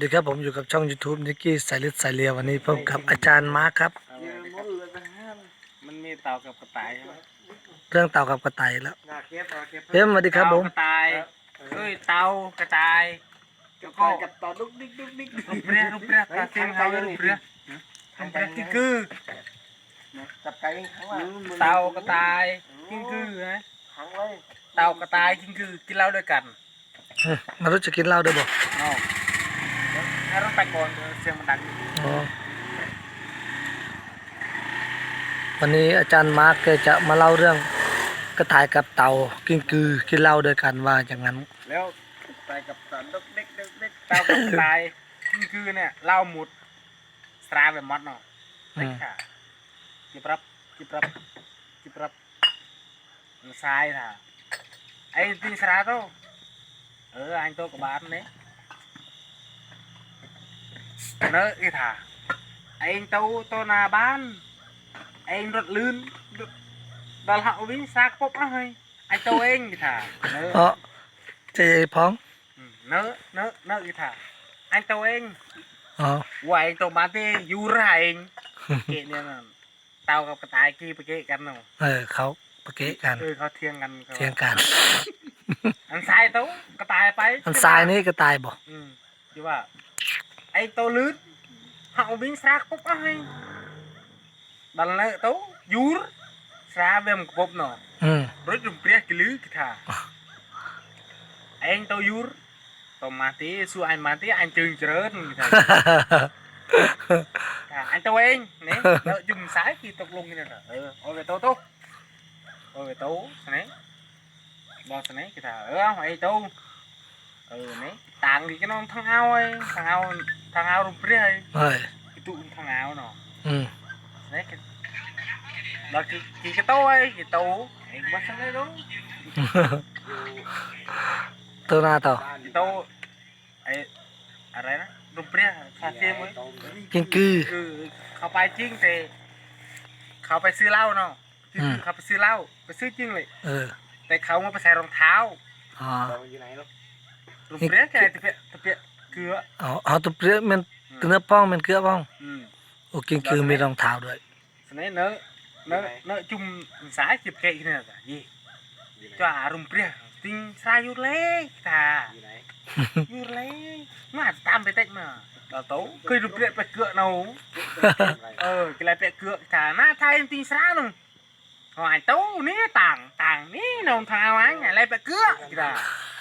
ดีครับผมอยู่กับช่อง YouTube นิกกี้สายเลือดสายเลียวันนี้พบกับอาจารย์มาร์คครับมันมีเต่ากับกระต่ายใช่ไหมเรื่องเต่ากับกระต่ายแล้วงาเก็บเอาเก็บเฮ้ยสวัสดีครับผมเต่ากระต่ายเอ้ยเต่ากระต่ายแล้วก็กับต่อดุกดิกดุกดิกรูปเรียรูปเรียตาเสียงเขารูปเรียรูปเรียกิ้งกือจับไก่ข้างล่างเต่ากระต่ายกิ้งกือนะขังไว้เต่ากระต่ายกิ้งกือกินเหล้าด้วยกันอืมมารู้จะกินเหล้าด้วยบ่เอาเดี๋ยว ให้รถไปก่อนเดี๋ยวเสียงมันดังอ๋อวันนี้อาจารย์มาร์คแกจะมาเล่าเรื่องกระต่ายกับเต่ากินกือกินเหล้าด้วยกันว่าอย่างนั้น แล้วไปกับเต่าดุกดิกดุกดิกเต่ากับกระต่ายกิ้งกือเนี่ยเหล้าหมดสตราไปหมดเนาะอืมค่ะจิบรับจิบรับจิบรับมันซ้ายนะไอ้ตีสตระโตเออ anh tôi của bạn đấy nỡ cái thả anh tôi tôi là bán anh rất lươn đó là họ biết xác bốc nó hơi anh tôi anh cái thả อ๋ nỡ อเจ๊พ้อง Ừ, nỡ nỡ nỡ cái thả anh tôi anh อ๋อว่าไอ้ตัวมาที่ยูไรเองเกะเนี่ยนะเต่ากับกระต่ายกี้ไปเกะกันเนาะเออเขาปะเกะกันเออเขาเทียงกันขาเทียงกัน อันซ้ายตัวกระต่ายไป อันซ้ายนี่กระต่ายบ่อืมที่ว่า ឯតូលឺតហៅវិញស្រាគប់អស់ហើយដល់នៅទៅយូរស្រាវាមកគប់ណោះរួចរំព្រះគេលឺគេថាឯងទៅយូរតម៉ាទីសួរអញម៉ាទីអញជើងច្រើនគេថាថាអញទៅឯងនេះដល់ជុំសាយគេຕົកលងនេះអឺអូវាទៅទៅអូវាទៅស្នេះដល់ស្នេះគេថាអឺអីទៅអឺនេះតាំងគេក្នុងថងអោហើយថងអោ nè tàng thì cái nó thằng ao ấy thằng ao thằng ao rụp rê ấy เฮ้ย cái tụ thằng ao nó อืม nè cái đó cái cái cái tố ấy cái tố anh bắt sang đây đúng ตัวหน้าต่อ cái tố ấy à đấy đó rụp rê pha thêm ấy กินกือคือเขาไปจริงแต่เขาไปซื้อเหล้าเนาะคืออืมเขาไปซื้อเหล้าไปซื้อจริงเลยเออแต่เขามาไปใส่รองเท้าอ๋อต่ออยู่ไหนลูกรองเปรี้ยแกตะเปียตะเปีย เกลืออ๋อเอาตัวเปรี้ยมันตัวเนื้อป้องมันเกลือป้องอืมโอ้กินกือมีรองเท้าด้วยสมัยเนอเนอเนอจุ่มสายจิบเกะเนี่ยจ้ะยี่อยู่ไหนจ้ารองเปรี้ยติงสายอยู่เลยตาอยู่ไหนอยู่เลยมาตามไปเต็มมาเราโตเคยรองเปรี้ยไปเกลือเนาะเออ cái này bẹ cựa cả na thay em tin sao luôn hỏi tấu ní tảng tảng ní nồng thao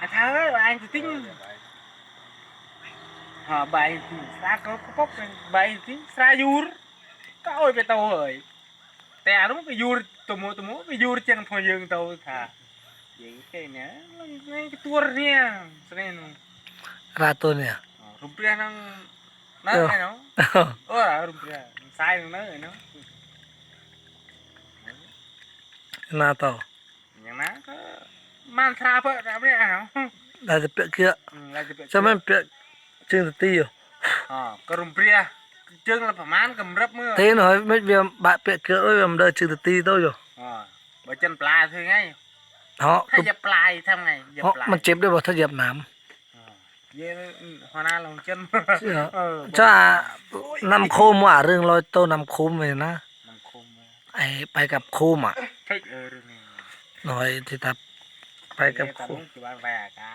អាថាអើអញទៅទិញហ่าបាយទីស្អាតក៏ពពបាយទីស្រាយូរក៏អុយទៅទៅហើយតែអានោះវាយូរទៅមកទៅមកវាយូរជាងផងយើងទៅថាយើងគេណាមិនគេទួរនេះស្រីនោះរ៉ាតូនេះរំព្រះនឹងណាស់ហ្នឹងអូរំព្រះសាយនឹងហ្នឹងណាតោយ៉ាងណាក៏าะถ้าจะปลายทำไงอย่าเพราะปลายมันเจ็บด้วยบ่ถ้าเหยียบหน้อ๋อเย่หัวหน้าลงจันำเชื่อเออจ้านำโคมว่าเรื่องลอยโตนำโคม ไปนะมันคมเลยไอไปกับโคมอะเฮ้ยเออเรื่องนี้หน่อยที่ทับไปกับเย่โคตาลุมงคือบ้านแวกา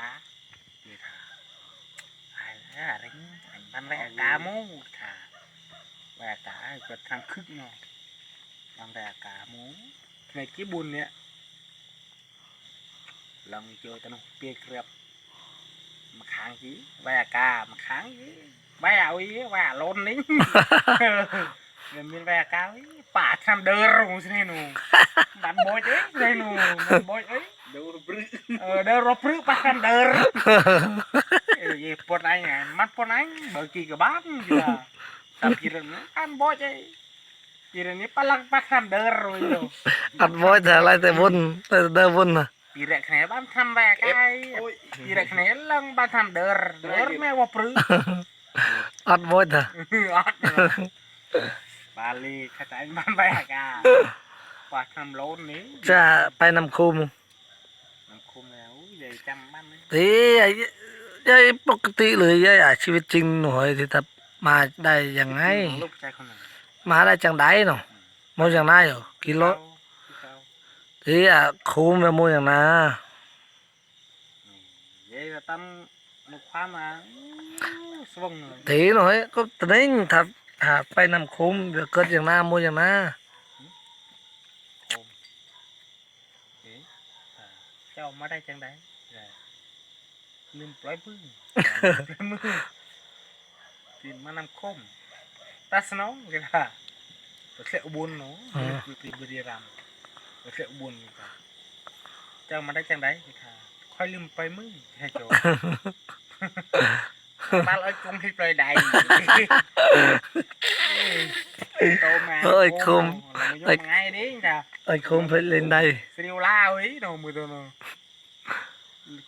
เย่ท่าไอ้อะไรนี่บ้านแวกามูค่ะแวกาเกิดทางคึกเนาะบ้านแวกามูในกี่ វាមានវាកាយប៉ាឆ្នាំដើរងស្នេះនោះបាត់បូចអីស្នេះនោះបាត់បូចអីដើរព្រឹកអឺដើររព្រឹកប៉ាឆ្នាំដើរយីពតអញម៉ាត់ពតអញបើគីក៏បានគឺថាពីរនេះអានបូចអីពីរនេះប៉ឡាក់ប៉ាឆ្នាំដើររួយអត់បូចតែឡើយតែវុនតែដើរវុនណាពីរគ្នាបានឆ្នាំវាកាយពីរគ្នាឡើងបានឆ្នាំដើរដើរមែវព្រឹកអត់បូចតាអត់ ไปนำคุมมันคุมแล้วใหญ่จำบ้านนี่ทีไอ้ยายปกติเลยยายอะชีวิตจริงหน่อยที่ถ้ามาได้ยังไงลูกชายคนนั้นมาได้จังไดเนาะมองอย่างไรอยู่กิโลเขาทีอะคุมไปมองอย่างนั้นใหญ่ก็ตั้มมุกความมาสว่างเลยทีหน่อยก็ตอนนี้ถ้า หากไปนำคุมเดี๋ยวเกิดอย่างนั้นมองอย่างนั้นโคมเอ๊ะอ่าเจ้ามาได้จังไดลืมปล่อยพึ่งมือตีนมานำคมตาสนองกันค่ะไปเสียอุบลเนาะไปปีบุรีรัมย์ไปเสียอุบลกันค่ะเจ้ามาได้จังไดค่ะค่อยลืมไปมึงให้โจบ้านเอ้ยคุมที่ปล่อยใดโตมาเอ้ยคุมไอ้ไงดิจ้ะไอ้คุมไปเล่นได้สิวลาเว้ยโนมือตัวโน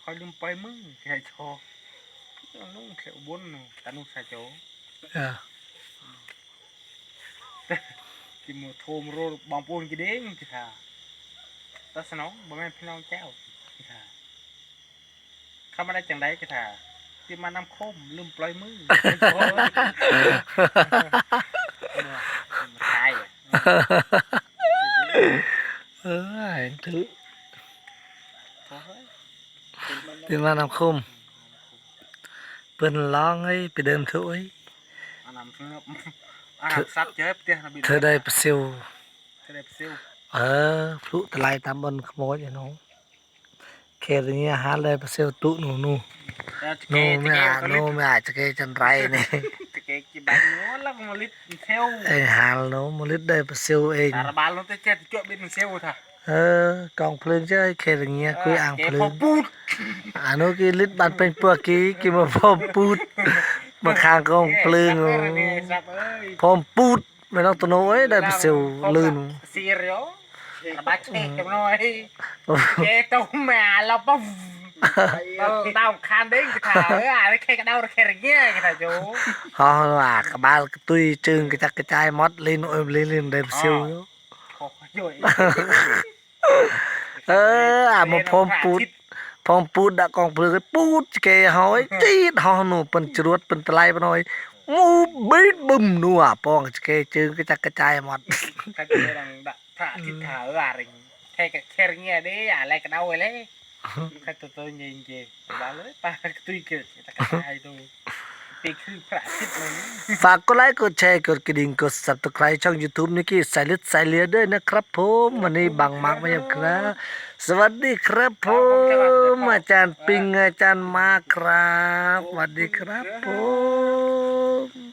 คอยลืมไปมึงแค่โชว์นุ่งเขียวบุญนูตานุ่งสาโจเออกินหมูโทมโรบองปูนกี่เด้งกี่ท่าตาสนองบ่แม่นพี่น้องเจ้ากี่ท่า เข้ามาได้จังไดกี่ท่าที่มานำคมลืมปล่อยมือโอ้ยมาตายเออเห็นถือโอ้ยที่มานำคมเปิ้นร้องให้ไปเดิมถอะเอ้ยอันนั้นคืออาหารสัตว์เจ็บเตี้ยนะบิดเธอได้ประซิวเธอได้ซิวเออพลุตะไลตามบนขโมยอย่างน้อง เคสอย่างเงี้ยหาเลยประซิวตุหนูหนูแล้วจะหเกนูยไม่อาจหนูไม่อาจจะเกยจันไรนี่จะเกยกี่ใบเนื้อแล้วมาลิดเซลไอ้หาหนูมลิดได้ประซิวเองตาระบาลลงเตะเจ็ดจ่อบินเซลท่ะเออกองเพลิงเจ้าเคสอย่างเงี้ยคุยอ่างเกเพยลิพองปูดอันนู้นกีลิดบันเป็นปวกกี้กีมาพร้อมปูดมาข้างกองเพลิงเอ้ยสับเอ้ยพร้อมปูดไม่ต้องตัวโน้อยได้ประซิวลื่นซีเรียลระบาดเช็คกันหน่อยเกยตัว បាច់ឆ្កេះចំណុយគេទៅម៉ាឡប់បើតោខានដេញគេថាអើអានេះខេកដៅរខេរងាគេថាយូហោអាក្បាលកទុយជើងគេថាកចាយម៉ត់លេងអើលេងលេងដែរផ្សៀវអឺអាមកភុំពូតផងពូតដាក់កងភ្លើងពូតគេហើយទីដហោះនោះប៉ិនជ្រួតប៉ិនថ្លៃប៉ិនហើយ มาพร้อมปูดพองปูดดะกองเพลือปูดเกหอยจีดหอหนูเป็นจรวดเป็นตะไลปะหน่อยงูบีดบึมนัวปองเกจึงกระจัดกระจายหมดถ้าเกิดดังดะพระอาทิตย์ขาวอะไรแค่แค่เงี้ยดิอะไรก็เดาเลยข้าตัวตัวเงี้ยเงี้ยบ้าเลยป้าตุยเกิดตะกายตั วตีคือพระอาทิตย์เลยฝากกดไลค์กดแชร์กดกระดิ่งกด subscribe ช่อง YouTube นิกกี้สายเลือดสายเลือดด้วยนะครับผมวันนี้บังมากมายังครับ สวัสดีครับผมอาจารย์ปิงอาจารย์มาครับสวัสดีครับผม